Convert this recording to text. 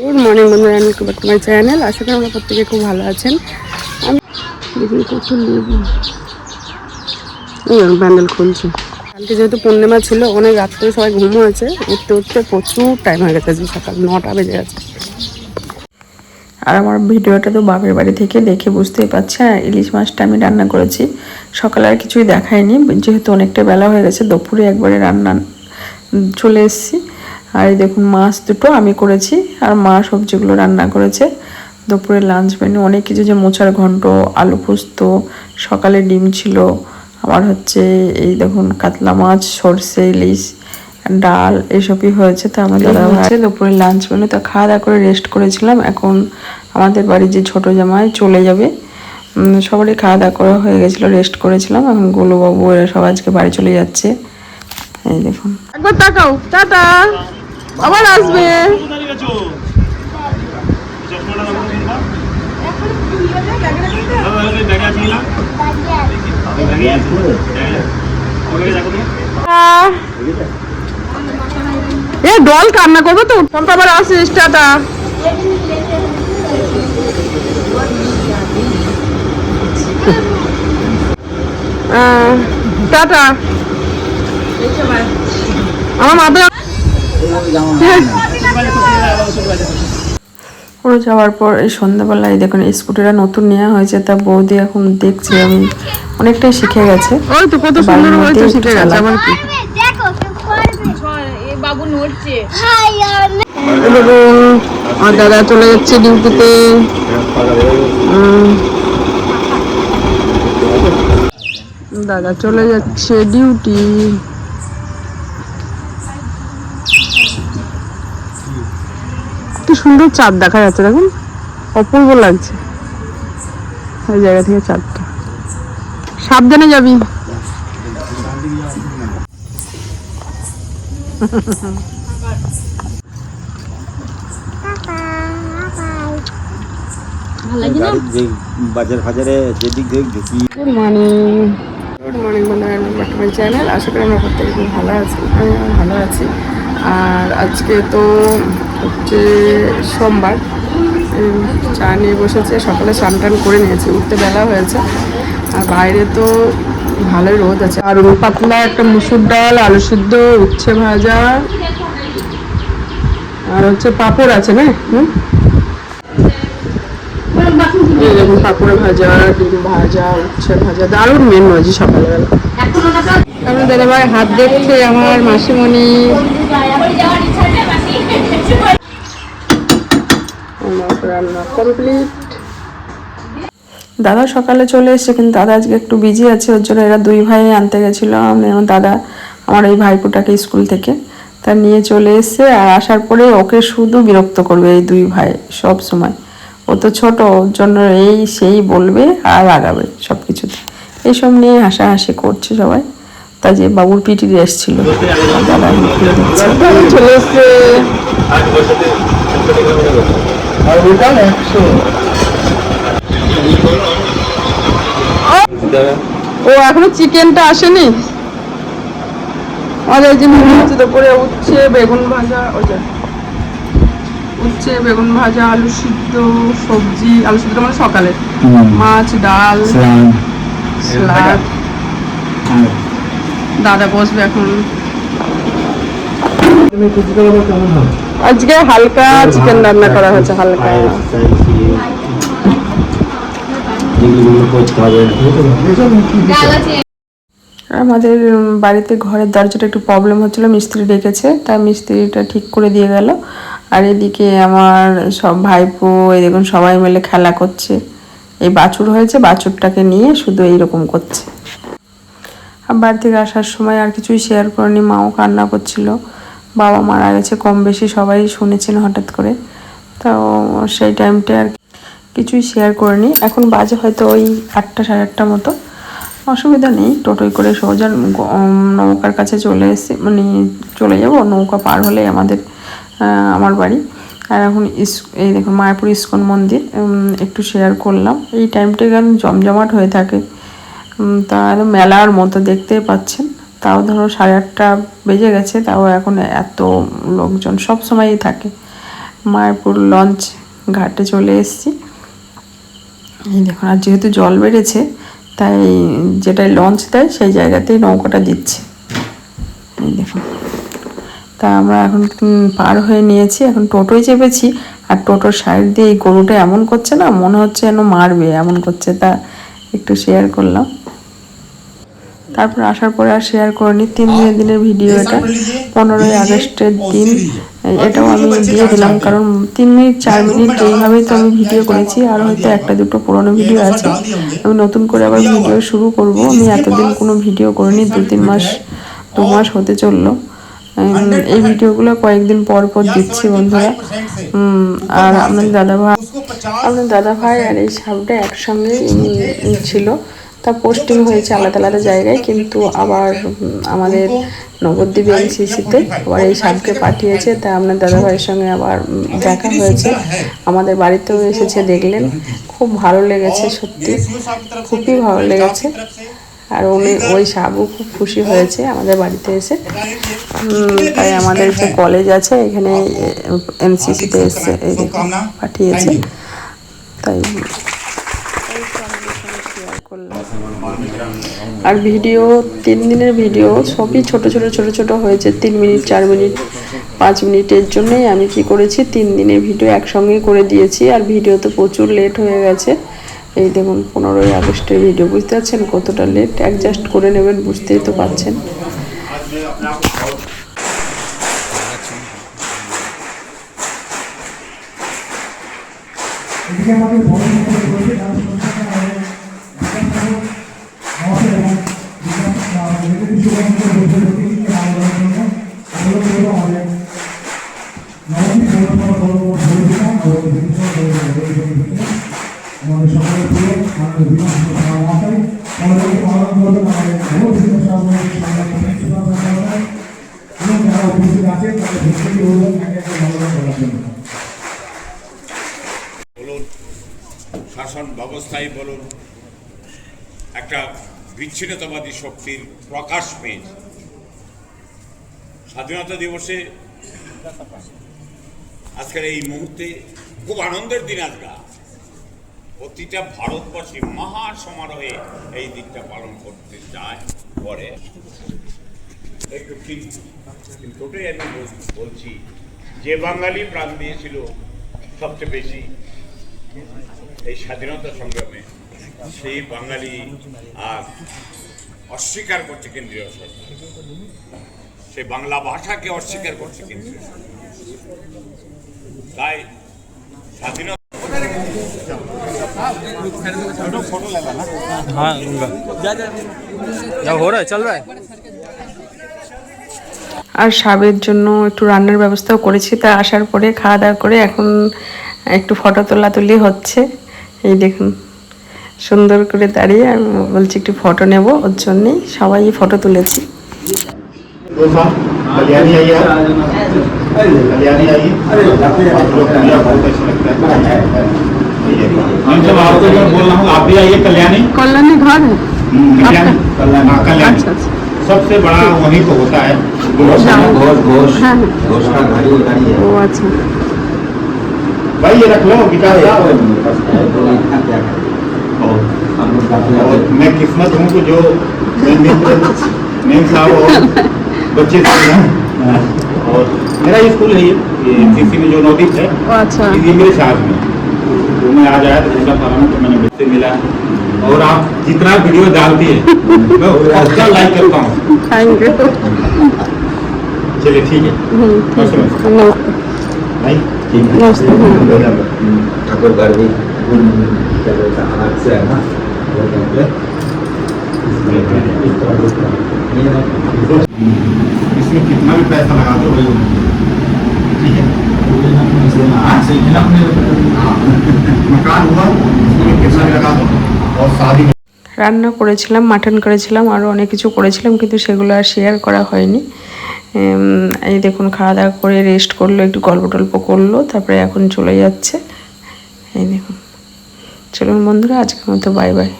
Good morning বন্ধুরা আমি কুমার তোমার চ্যানেল আশা করি আমরা প্রত্যেকে খুব ভালো আছেন। ব্যান্ডেল খুলছি। কালকে যেহেতু পূর্ণিমা ছিল, অনেক রাত্রে সবাই ঘুমো আছে। উঠতে উঠতে প্রচুর টাইম হয়ে গেছে সকাল নটা বেজে গেছে। আর আমার ভিডিওটা তো বাপের বাড়ি থেকে দেখে বুঝতেই পারছি আর ইলিশ মাছটা আমি রান্না করেছি। সকালে আর কিছুই দেখায়নি যেহেতু অনেকটা বেলা হয়ে গেছে দুপুরে একবারে রান্না চলে এসেছি। আর এই দেখুন মাছ দুটো আমি করেছি আর মা সবজিগুলো রান্না করেছে। দুপুরে লাঞ্চ মেনু অনেক কিছু যে মোচার ঘন্ট আলু পোস্ত সকালে ডিম ছিল আবার হচ্ছে এই দেখুন কাতলা মাছ সর্ষে ইলিশ ডাল এসবই হয়েছে। তো আমাদের হচ্ছে দুপুরে লাঞ্চ মেনু তো খাওয়া দাওয়া করে রেস্ট করেছিলাম। এখন আমাদের বাড়ির যে ছোট জামাই চলে যাবে। সবারই খাওয়া দাওয়া করা হয়ে গেছিল রেস্ট করেছিলাম, এখন গোলুবাবু এরা সব আজকে বাড়ি চলে যাচ্ছে। এই দেখুন। একবার তাকাও, টাটা। আবার আসবে। এ ডল কান্না করবে তো আবার আসিস, টাটা। টাটা। আমার মাথা ওরা যাওয়ার পর এই সন্ধ্যাবেলায় দেখুন স্কুটিটা নতুন নেওয়া হয়েছে তা বৌদি এখন দেখছি আমি অনেকটাই শিখে গেছে। ওই তো কত সুন্দর হয়েছে শিখে গেছে। কি আমার দাদা চলে যাচ্ছে ডিউটিতে দাদা চলে যাচ্ছে ডিউটি সুন্দর চাঁদ দেখা যাচ্ছে, দেখুন। অপূর্ব লাগছে। ওই জায়গা থেকে চাঁদটা। সাবধানে যাবি। গাড়ির যে বাজার ফাজারে যেদিক যেদিক ঢুকি গুড মর্নিং গুড মর্নিং বন্ধুরা বর্তমান চ্যানেল আশা করি আমরা প্রত্যেকে খুব ভালো আছি আমি ভালো আছি। আর আজকে তো হচ্ছে সোমবার চা নিয়ে বসেছে সকালে স্নান টান করে নিয়েছি উঠতে বেলা হয়েছে। আর বাইরে তো ভালোই রোদ আছে। আর পাতলা একটা মুসুর ডাল আলু সিদ্ধ উচ্ছে ভাজা আর হচ্ছে পাঁপড় আছে না? হুম? দেখুন পাপড় ভাজা ডিম ভাজা উচ্ছে ভাজা দারুণ মেনু আছে সকালবেলা। আমার দাদা ভাই হাত দেখছে আমার মাসিমণি। রান্না কমপ্লিট দাদা সকালে চলে এসেছে কিন্তু দাদা আজকে একটু বিজি আছে ওর জন্য এরা দুই ভাই আনতে গেছিল। আমি আমার দাদা আমার এই ভাইপোটাকে স্কুল থেকে। তা নিয়ে চলে এসছে আর আসার পরে ওকে শুধু বিরক্ত করবে এই দুই ভাই সব সময়। ও তো ছোট, ওর জন্য এই সেই বলবে আর আগাবে সব কিছুতে এইসব নিয়ে হাসাহাসি করছে সবাই। তা যে বাবুর পিটি এসেছিল। ও এখনও চিকেনটা আসেনি? আমাদের যে মেনু হচ্ছে, দুপুরে উচ্ছে, বেগুন ভাজা, ওই উচ্ছে বেগুন ভাজা আলু সিদ্ধ সবজি আলু সিদ্ধ মানে সকালে। মাছ ডাল স্যালাড। দাদা বসবে এখন। আজকে হালকা চিকেন রান্না করা হয়েছে হালকা। আমাদের বাড়িতে ঘরের দরজাটা একটু প্রবলেম হচ্ছিল মিস্ত্রি ডেকেছে তাই মিস্ত্রিটা ঠিক করে দিয়ে গেল। আর এদিকে আমার সব ভাইপো, এই দেখুন সবাই মিলে খেলা করছে। এই বাছুর হয়েছে, বাছুরটাকে নিয়ে শুধু এইরকম করছে। আর বাড়ি থেকে আসার সময় আর কিছুই শেয়ার করিনি, মাও কান্না করছিল। বাবা মারা গেছে কম বেশি, সবাই শুনেছেন হঠাৎ করে। তো সেই টাইমটা আর কিছুই শেয়ার করিনি। এখন বাজে হয়তো ওই আটটা সাড়ে আটটা মতো। অসুবিধা নেই, টোটোয় করে সোজা নৌকার কাছে চলে এসে মানে চলে যাব, নৌকা পার হলে আমাদের আমার বাড়ি। আর এখন এই দেখুন মায়াপুর ইস্কন মন্দির একটু শেয়ার করলাম। এই টাইমটা কেন জমজমাট হয়ে থাকে। তা মেলার মতো দেখতেই পাচ্ছেন। তাও ধরো সাড়ে আটটা বেজে গেছে, তাও এখন এত লোকজন সব সময়ই থাকে। মায়াপুর লঞ্চ ঘাটে চলে এসেছি। এই দেখুন, আর যেহেতু জল বেড়েছে, তাই যেটাই লঞ্চ দেয়, সেই জায়গাতেই নৌকাটা দিচ্ছে। এই দেখুন। তা আমরা এখন পার হয়ে নিয়েছি এখন টোটোয় চেপেছি আর টোটোর সাইড দিয়ে এই গরুটা এমন করছে না মনে হচ্ছে যেন মারবে এমন করছে তা একটু শেয়ার করলাম। তারপর আসার পরে আর শেয়ার করিনি তিন দিনের দিনের ভিডিও এটা পনেরোই আগস্টের দিন এটাও আমি দিয়ে দিলাম কারণ তিন মিনিট চার মিনিট এইভাবেই তো আমি ভিডিও করেছি আর হয়তো একটা দুটো পুরোনো ভিডিও আছে। আমি নতুন করে আবার ভিডিও শুরু করব আমি এতদিন কোনো ভিডিও করিনি দু তিন মাস দু মাস হতে চলল। এই ভিডিওগুলো কয়েকদিন পর পর দিচ্ছি বন্ধুরা। আর আপনার দাদা ভাই আপনার দাদা ভাই আর এই সাপটা একসঙ্গে ছিল। তা পোস্টিং হয়েছে আলাদা আলাদা জায়গায় কিন্তু আবার আমাদের নবদ্বীপ এনসিসিতে আবার এই সাপকে পাঠিয়েছে তা আপনার দাদা ভাইয়ের সঙ্গে আবার দেখা হয়েছে। আমাদের বাড়িতেও এসেছে দেখলেন। খুব ভালো লেগেছে সত্যি। খুবই ভালো লেগেছে। আর উনি ওই সাবু খুব খুশি হয়েছে আমাদের বাড়িতে এসে। তাই আমাদের যে কলেজ আছে এখানে এনসিসিতে এসে এই দেখুন, পাঠিয়েছে। তাই আর ভিডিও তিন দিনের ভিডিও সবই ছোট ছোট ছোট ছোট হয়েছে তিন মিনিট চার মিনিট পাঁচ মিনিটের জন্যই আমি কি করেছি তিন দিনের ভিডিও একসঙ্গেই করে দিয়েছি আর ভিডিও তো প্রচুর লেট হয়ে গেছে। এই দেখুন, পনেরোই আগস্টের ভিডিও বুঝতে পারছেন কতটা লেট অ্যাডজাস্ট করে নেবেন, বুঝতেই তো পারছেন। আমাদের সকলের প্রিয় আমাদের আমাদেরকে আমাদের এবং যারা উপস্থিত তাদের ভিত্তি হলেন একে একে মনোরঞ্জন করার জন্য। শাসন ব্যবস্থায় বলুন, একটা বিচ্ছিন্নতাবাদী শক্তির প্রকাশ পেয়েছে স্বাধীনতা দিবসে আজকের এই মুহূর্তে খুব আনন্দের দিন আজকা। প্রতিটা ভারতবাসী মহা সমারোহে এই দিনটা পালন করতে চায় করে। একটু কিন্তু আমি বলছি, যে বাঙালি প্রাণ দিয়েছিল সবচেয়ে বেশি এই স্বাধীনতা সংগ্রামে, সেই বাঙালি আর অস্বীকার করছে কেন্দ্রীয় সরকার। সেই বাংলা ভাষাকে অস্বীকার করছে কেন্দ্রীয় সরকার। তাই স্বাধীনতা हाँ उनका जब हो रहा है चल रहा है আর সাবের জন্য একটু রান্নার ব্যবস্থাও করেছি তা আসার পরে খাওয়া দাওয়া করে এখন একটু ফটো তোলা তুলি হচ্ছে এই দেখুন সুন্দর করে দাঁড়িয়ে আমি বলছি একটু ফটো নেব ওর জন্যেই সবাই ফটো তুলেছি डोसा कल्याणी आई जब बोल रहा हूँ। आप भी आइए हम्म, कल्याणी। कल्याणी। घर कल्याणी अच्छा, अच्छा। सबसे बड़ा वही तो होता है। भाई ये रख लो गिटार मैं किस्मत हूँ तो जो साहब और बच्चे और मेरा स्कूल है ये में जो नौदीप है ये मेरे साथ में। मैं आज आया तो फहरा में तो मैंने बच्चे मिला। और आप जितना वीडियो डालती है मैं उसका लाइक करता हूँ। थैंक यू चलिए ठीक है। ठाकुर घर भी हम्म, मतलब। इसमें कितना भी पैसा लगा दो भाई। ठीक है। রান্না করেছিলাম, মাটন করেছিলাম আরও অনেক কিছু করেছিলাম, কিন্তু সেগুলো আর শেয়ার করা হয়নি। এই দেখুন খাওয়া দাওয়া করে রেস্ট করল, একটু গল্প টল্প করল, তারপরে এখন চলে যাচ্ছে। এই দেখুন। চলুন বন্ধুরা, আজকের মতো বাই বাই